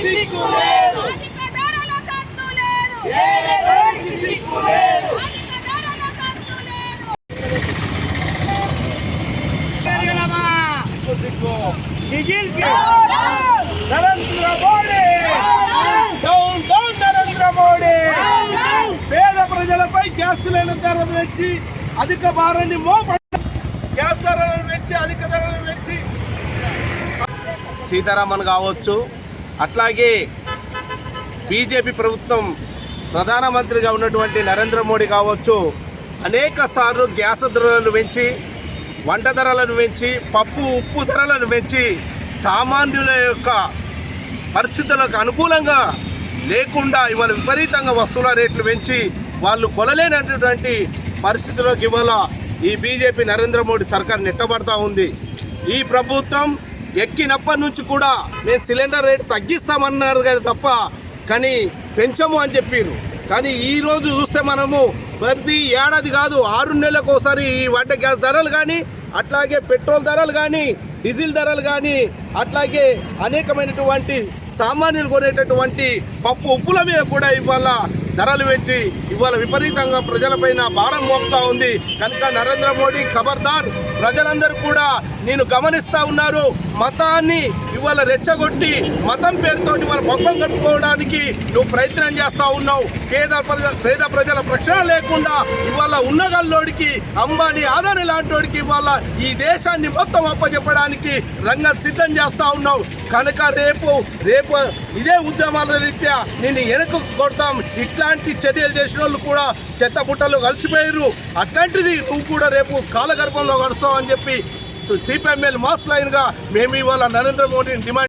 సిగ్గు లేదు. అధిక ధరల కత్తు లేదు. ఏడేరోడికి సిగ్గు లేదు. అధిక ధరల కత్తు లేదు. పెరగడమా? డీజిల్కి Narendra Modi! Down down Narendra Modi! పేద ప్రజలపై గ్యాస్ సిలిండర్ ధరలు పెంచి అధిక భారాన్ని మోప గ్యాస్ ధరలను పెంచి అధిక ధరలను పెంచి సీతారామన్ కావచ్చు అట్లాగే బీజేపీ ప్రభుత్వం ప్రధానమంత్రిగా ఉన్నటువంటి నరేంద్ర మోడీ కావచ్చు అనేక సార్లు గ్యాస్ ధరలను పెంచి వంట ధరలను పెంచి పప్పు ఉప్పు ధరలను పెంచి సామాన్యుల యొక్క పరిస్థితులకు అనుకూలంగా లేకుండా ఇవాళ విపరీతంగా వస్తువుల రేట్లు పెంచి వాళ్ళు కొలలేనటువంటి పరిస్థితుల్లోకి ఇవాళ ఈ బీజేపీ నరేంద్ర మోడీ సర్కార్ నెట్టబడతా ఉంది. ఈ ప్రభుత్వం ఎక్కినప్పటి నుంచి కూడా మేము సిలిండర్ రేటు తగ్గిస్తామన్నారు కానీ తప్ప కానీ పెంచము అని చెప్పారు కానీ ఈరోజు చూస్తే మనము ప్రతి ఏడాది కాదు ఆరు నెలలకు ఒకసారి ఈ వంట గ్యాస్ ధరలు కానీ అట్లాగే పెట్రోల్ ధరలు కానీ డీజిల్ ధరలు కానీ అట్లాగే అనేకమైనటువంటి సామాన్యులు కొనేటటువంటి పప్పు ఉప్పుల మీద కూడా ఇవాళ ధరలు పెంచి ఇవాళ విపరీతంగా ప్రజలపైన భారం మోపుతా ఉంది. కనుక నరేంద్ర మోడీ ఖబర్దార్. ప్రజలందరూ కూడా నేను గమనిస్తా ఉన్నారు. మతాన్ని ఇవాళ రెచ్చగొట్టి మతం పేరుతోటి వాళ్ళ పక్కం కట్టుకోవడానికి నువ్వు ప్రయత్నం చేస్తా ఉన్నావు. పేద పేద ప్రజల ప్రక్షణ లేకుండా ఇవాళ ఉన్నగల్లోడికి అంబానీ ఆదాని లాంటి ఇవాళ ఈ దేశాన్ని మొత్తం అప్పచెప్పడానికి రంగం సిద్ధం చేస్తా ఉన్నావు. కనుక రేపు రేపు ఇదే ఉద్యమాల రీత్యా నేను వెనక్కు కొడతాం. ఇట్లాంటి చర్యలు చేసిన వాళ్ళు కూడా చెత్త బుట్టలు కలిసిపోయారు అట్లాంటిది నువ్వు కూడా రేపు కాలగర్భంలో కడతావు అని చెప్పి సిపిఎంఎల్ మాస్ లైన్గా మేము ఇవాళ నరేంద్ర మోడీని డిమాండ్